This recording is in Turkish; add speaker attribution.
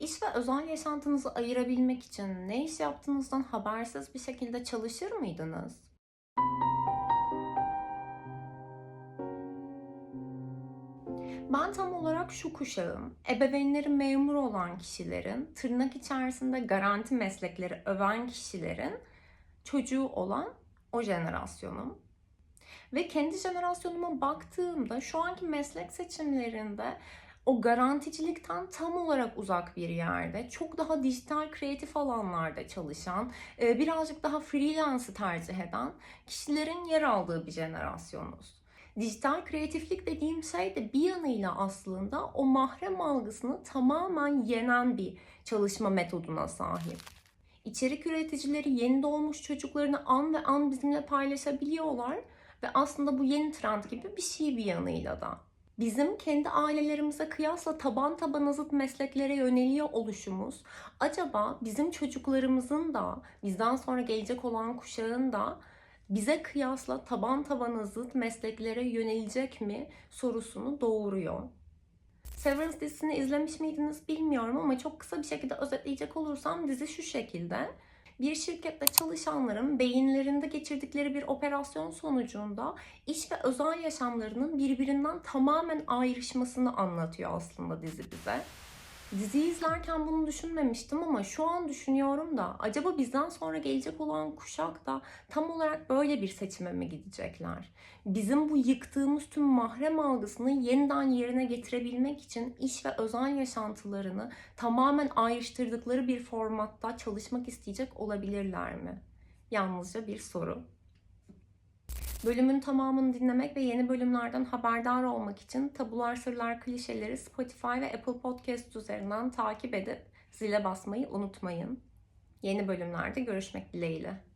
Speaker 1: İş ve özel yaşantınızı ayırabilmek için ne iş yaptığınızdan habersiz bir şekilde çalışır mıydınız? Ben tam olarak şu kuşağım. Ebeveynleri memur olan kişilerin, tırnak içerisinde garanti meslekleri öven kişilerin çocuğu olan o jenerasyonum. Ve kendi jenerasyonuma baktığımda şu anki meslek seçimlerinde o garanticilikten tam olarak uzak bir yerde, çok daha dijital kreatif alanlarda çalışan, e, birazcık daha freelance'ı tercih eden kişilerin yer aldığı bir jenerasyonuz. Dijital kreatiflik dediğim şey de bir yanıyla aslında o mahrem algısını tamamen yenen bir çalışma metoduna sahip. İçerik üreticileri yeni doğmuş çocuklarını an ve an bizimle paylaşabiliyorlar ve aslında bu yeni trend gibi bir şey bir yanıyla da. Bizim kendi ailelerimize kıyasla taban tabana zıt mesleklere yöneliyor oluşumuz acaba bizim çocuklarımızın da bizden sonra gelecek olan kuşağın da bize kıyasla taban tabana zıt mesleklere yönelecek mi sorusunu doğuruyor. Severance dizisini izlemiş miydiniz bilmiyorum ama çok kısa bir şekilde özetleyecek olursam dizi şu şekilde. Bir şirkette çalışanların beyinlerinde geçirdikleri bir operasyon sonucunda iş ve özel yaşamlarının birbirinden tamamen ayrışmasını anlatıyor aslında dizi bize. Diziyi izlerken bunu düşünmemiştim ama şu an düşünüyorum da acaba bizden sonra gelecek olan kuşak da tam olarak böyle bir seçime mi gidecekler? Bizim bu yıktığımız tüm mahrem algısını yeniden yerine getirebilmek için iş ve özel yaşantılarını tamamen ayrıştırdıkları bir formatta çalışmak isteyecek olabilirler mi? Yalnızca bir soru. Bölümün tamamını dinlemek ve yeni bölümlerden haberdar olmak için Tabular Sırlar Klişeleri Spotify ve Apple Podcast üzerinden takip edip zile basmayı unutmayın. Yeni bölümlerde görüşmek dileğiyle.